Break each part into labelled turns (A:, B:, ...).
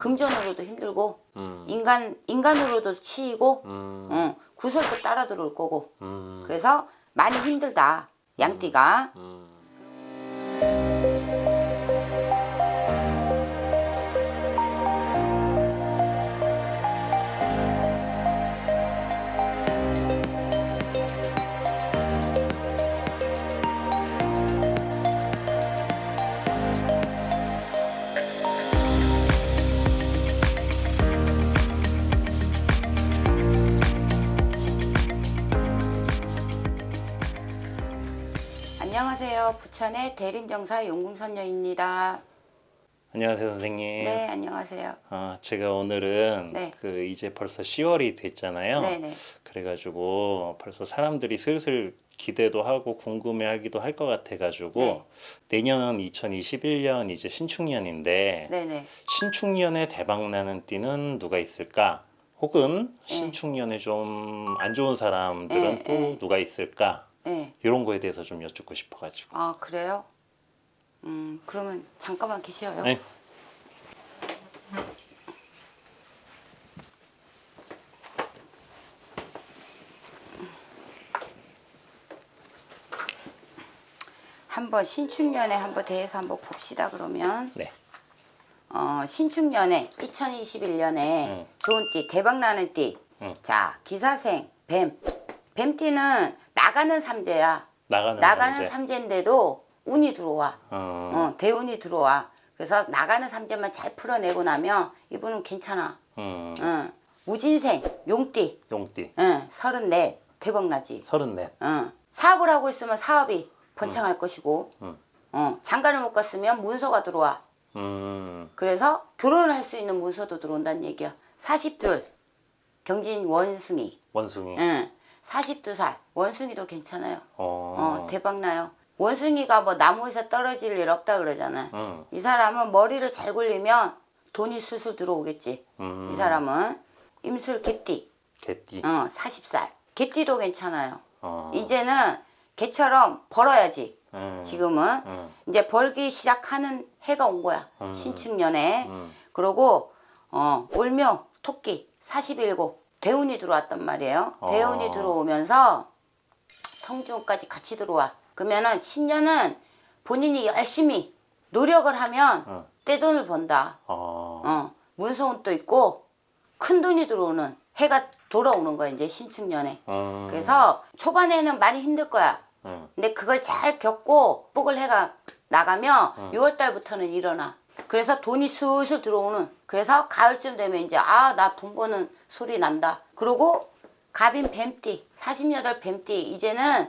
A: 금전으로도 힘들고
B: 음.
A: 인간 인간으로도 치이고
B: 음.
A: 어, 구설도 따라 들어올 거고
B: 음.
A: 그래서 많이 힘들다 양띠가
B: 음.
A: 안녕하세요 부천의 대림정사 용궁선녀입니다
B: 안녕하세요 선생님.
A: 네 안녕하세요
B: 아, 제가 오늘은
A: 네.
B: 그 이제 벌써 10월이 됐잖아요.
A: 네 네
B: 그래가지고 벌써 사람들이 슬슬 기대도 하고 궁금해하기도 할 것 같아가지고
A: 네.
B: 내년 2021년 이제 신축년인데
A: 네 네
B: 신축년에 대박 나는 띠는 누가 있을까? 혹은
A: 네.
B: 신축년에 좀 안 좋은 사람들은
A: 네,
B: 또
A: 네.
B: 누가 있을까?
A: 네.
B: 이런 거에 대해서 좀 여쭙고 싶어가지고.
A: 아 그래요? 음 그러면 잠깐만 계셔요
B: 네.
A: 한번 신축년에 한번 대해서 한번 봅시다 그러면
B: 네.
A: 어, 신축년에 2021년에
B: 음.
A: 좋은 띠 대박 나는 띠.
B: 음.
A: 자 기사생 뱀. 뱀띠는 나가는 삼재야.
B: 나가는
A: 나가는
B: 문제.
A: 삼재 인데도 운이 들어와.
B: 어.
A: 어, 대운이 들어와. 그래서 나가는 삼재만 잘 풀어내고 나면 이분은 괜찮아.
B: 음.
A: 응. 무진생 용띠.
B: 용띠.
A: 응. 서른넷 대박 나지.
B: 서른넷.
A: 응. 사업을 하고 있으면 사업이 번창할 것이고,
B: 음.
A: 어, 장가를 못 갔으면 문서가 들어와.
B: 음.
A: 그래서 결혼을 할 수 있는 문서도 들어온다는 얘기야. 40둘 경진 원숭이.
B: 원숭이.
A: 응. 42살 원숭이도 괜찮아요.
B: 어.
A: 어, 대박 나요. 원숭이가 뭐 나무에서 떨어질 일 없다 그러잖아.
B: 음.
A: 이 사람은 머리를 잘 굴리면 돈이 술술 들어오겠지.
B: 음.
A: 이 사람은 임술 개띠.
B: 개띠.
A: 어, 40살. 개띠도 괜찮아요.
B: 어.
A: 이제는 개처럼 벌어야지.
B: 음.
A: 지금은
B: 음.
A: 이제 벌기 시작하는 해가 온 거야.
B: 음.
A: 신축년에.
B: 음.
A: 그러고 어, 올묘 토끼 47 대운이 들어왔단 말이에요.
B: 어.
A: 대운이 들어오면서 성중까지 같이 들어와. 그러면은 10년은 본인이 열심히 노력을 하면
B: 어.
A: 떼돈을 번다.
B: 어.
A: 어, 문서운도 있고 큰 돈이 들어오는 해가 돌아오는 거야 이제 신축년에.
B: 음.
A: 그래서 초반에는 많이 힘들 거야.
B: 음.
A: 근데 그걸 잘 겪고 뽀글 해가 나가면
B: 음.
A: 6월 달부터는 일어나. 그래서 돈이 슬슬 들어오는. 그래서 가을쯤 되면 이제 아 나 돈 버는 소리 난다. 그러고 갑인 뱀띠 48 뱀띠 이제는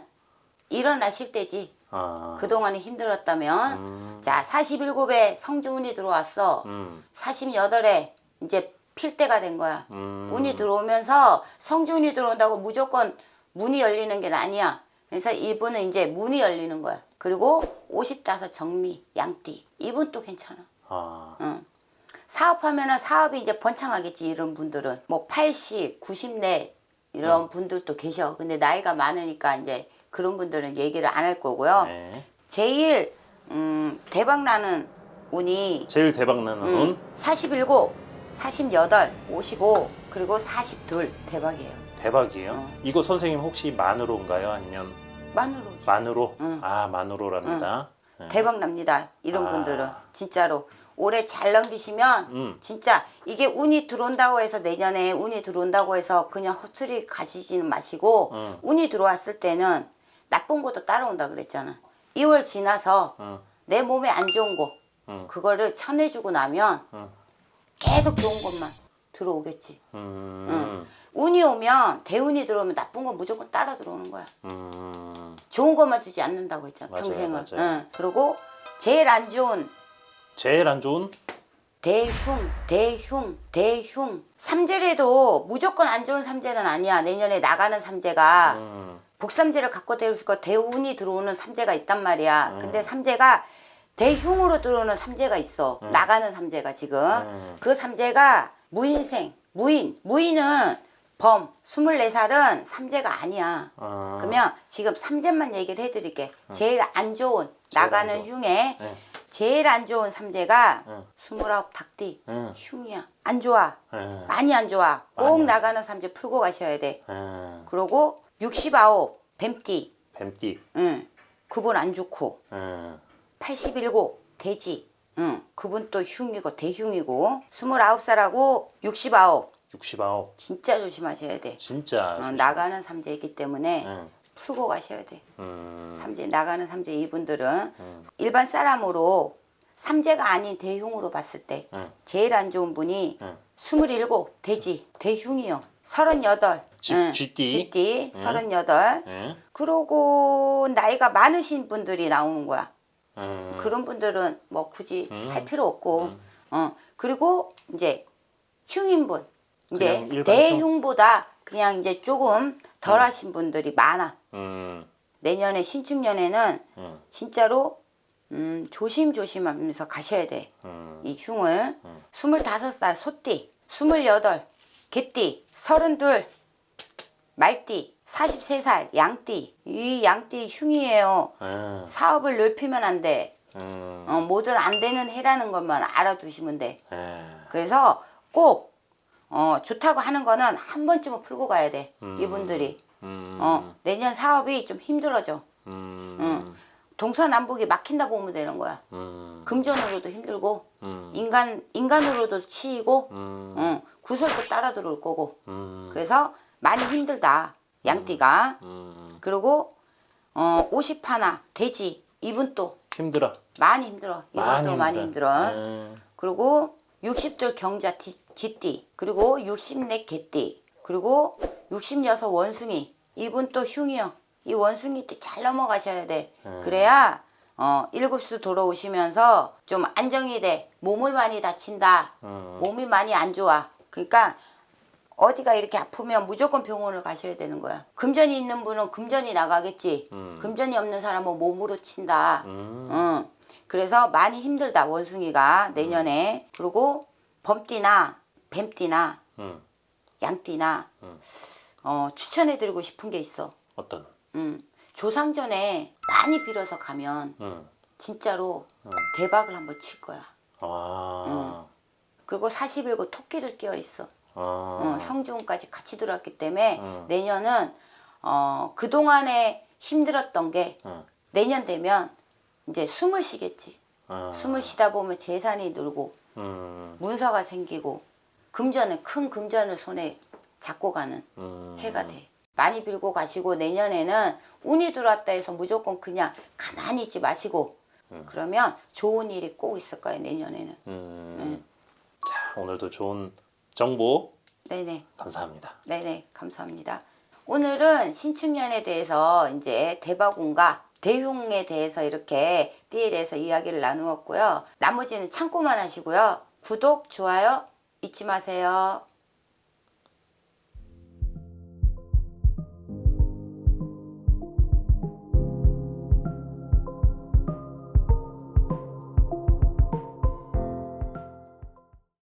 A: 일어나실 때지.
B: 아.
A: 그동안에 힘들었다면
B: 음.
A: 자 47에 성주운이 들어왔어.
B: 음.
A: 48에 이제 필 때가 된 거야.
B: 음.
A: 운이 들어오면서 성준이 들어온다고 무조건 문이 열리는 게 아니야. 그래서 이분은 이제 문이 열리는 거야. 그리고 55 정미 양띠 이분 또 괜찮아.
B: 아.
A: 응. 사업하면은 사업이 이제 번창하겠지 이런 분들은 뭐 80, 90 내 이런 분들도 계셔. 근데 나이가 많으니까 이제 그런 분들은 얘기를 안 할 거고요.
B: 네.
A: 제일 음, 대박 나는 운이
B: 제일 대박 나는
A: 음,
B: 운
A: 47, 48, 55 그리고 42 대박이에요.
B: 대박이에요.
A: 어.
B: 이거 선생님 혹시 만으로인가요? 아니면
A: 만으로지.
B: 만으로?
A: 응.
B: 아 만으로랍니다. 네.
A: 대박 납니다. 이런
B: 아.
A: 분들은 진짜로 올해 잘 넘기시면
B: 음.
A: 진짜 이게 운이 들어온다고 해서 내년에 운이 들어온다고 해서 그냥 헛소리 가시지는 마시고
B: 응.
A: 운이 들어왔을 때는 나쁜 것도 따라온다 그랬잖아. 2월 지나서
B: 응.
A: 내 몸에 안 좋은 거
B: 응.
A: 그거를 쳐내주고 나면
B: 응.
A: 계속 좋은 것만 들어오겠지.
B: 음.
A: 운이 오면 대운이 들어오면 나쁜 건 무조건 따라 들어오는 거야.
B: 음.
A: 좋은 것만 주지 않는다고 했잖아.
B: 맞아요,
A: 평생을.
B: 맞아요.
A: 응. 그리고 제일 안 좋은
B: 제일 안 좋은
A: 대흉, 대흉, 대흉. 삼재래도 무조건 안 좋은 삼재는 아니야. 내년에 나가는 삼재가
B: 음.
A: 복삼재를 갖고 대우실 거 대운이 들어오는 삼재가 있단 말이야.
B: 음.
A: 근데 삼재가 대흉으로 들어오는 삼재가 있어. 나가는 삼재가 지금.
B: 음.
A: 그 삼재가 무인생, 무인. 무인은 범, 24살은 삼재가 아니야.
B: 아.
A: 그러면 지금 삼재만 얘기를 해드릴게. 제일 안 좋은
B: 제일
A: 나가는
B: 안 좋은.
A: 흉에
B: 네.
A: 제일 안 좋은 삼재가
B: 응.
A: 스물아홉 닭띠
B: 응.
A: 흉이야. 안 좋아.
B: 응.
A: 많이 안 좋아. 꼭
B: 많이 안
A: 나가는 삼재 풀고 가셔야 돼.
B: 응.
A: 그리고 69 뱀띠.
B: 뱀띠.
A: 응. 그분 안 좋고.
B: 응.
A: 87 돼지. 응. 그분 또 흉이고 대흉이고. 29살하고 69
B: 69.
A: 진짜 조심하셔야 돼.
B: 진짜.
A: 어. 나가는 삼재이기 때문에
B: 응.
A: 풀고 가셔야 돼.
B: 음.
A: 삼재 나가는 삼재 이분들은
B: 음.
A: 일반 사람으로 삼재가 아닌 대흉으로 봤을 때
B: 응.
A: 제일 안 좋은 분이
B: 응.
A: 27 돼지 대흉이요. 38
B: 쥐-
A: 응,
B: 쥐띠.
A: 쥐띠
B: 응.
A: 38
B: 응.
A: 그러고 나이가 많으신 분들이 나오는 거야.
B: 응.
A: 그런 분들은 뭐 굳이
B: 음.
A: 할 필요 없고 어 그리고 이제 흉인분 이제
B: 그냥 일반
A: 대흉보다 그냥 이제 조금 덜 하신 분들이 많아.
B: 음.
A: 내년에 신축년에는
B: 응.
A: 진짜로 음, 조심조심하면서 가셔야 돼.
B: 음.
A: 이 흉을. 스물다섯 살 소띠, 스물여덟 개띠, 서른둘 말띠, 43살 양띠. 이 양띠 흉이에요.
B: 응.
A: 사업을 넓히면 안 돼.
B: 응.
A: 어, 뭐든 안 되는 해라는 것만 알아두시면 돼.
B: 응.
A: 그래서 꼭 어, 좋다고 하는 거는 한 번쯤은 풀고 가야 돼.
B: 음.
A: 이분들이.
B: 음.
A: 어, 내년 사업이 좀 힘들어져.
B: 음.
A: 응. 동서남북이 막힌다 보면 되는 거야.
B: 음.
A: 금전으로도 힘들고
B: 음.
A: 인간 인간으로도 치이고
B: 음.
A: 응, 구설도 따라 들어올 거고
B: 음.
A: 그래서 많이 힘들다 양띠가
B: 음.
A: 그리고 어, 50 하나 돼지 이분 또
B: 힘들어.
A: 많이 힘들어 이분도 많이 힘들어
B: 응.
A: 그리고 60둘 경자 띠- 쥐띠 그리고 60내 개띠 그리고 66 원숭이 이분 또 흉이요 이 원숭이 때잘 넘어가셔야 돼
B: 음.
A: 그래야 어 일곱수 돌아오시면서 좀 안정이 돼 몸을 많이 다친다
B: 음.
A: 몸이 많이 안 좋아 그러니까 어디가 이렇게 아프면 무조건 병원을 가셔야 되는 거야 금전이 있는 분은 금전이 나가겠지
B: 음.
A: 금전이 없는 사람은 몸으로 친다
B: 음.
A: 응. 그래서 많이 힘들다 원숭이가 내년에 그리고 범띠나 뱀띠나
B: 음.
A: 양띠나 어, 추천해드리고 싶은 게 있어.
B: 어떤?
A: 음. 조상전에 많이 빌어서 가면
B: 음.
A: 진짜로 대박을 한번 칠 거야.
B: 아.
A: 그리고 41구 토끼를 끼어 있어.
B: 아.
A: 어, 성지운까지 같이 들어왔기 때문에
B: 음.
A: 내년은 어, 그동안에 힘들었던 게
B: 응.
A: 내년 되면 이제 숨을 쉬겠지.
B: 아.
A: 숨을 쉬다 보면 재산이 늘고
B: 음.
A: 문서가 생기고 금전을 큰 금전을 손에 잡고 가는
B: 음.
A: 해가 돼. 많이 빌고 가시고 내년에는 운이 들어왔다 해서 무조건 그냥 가만히 있지 마시고 그러면 좋은 일이 꼭 있을 거예요 내년에는.
B: 음. 자, 오늘도 좋은 정보
A: 네네
B: 감사합니다.
A: 네네 감사합니다. 오늘은 신축년에 대해서 이제 대박운과 대흉에 대해서 이렇게 띠에 대해서 이야기를 나누었고요. 나머지는 참고만 하시고요. 구독 좋아요 잊지 마세요.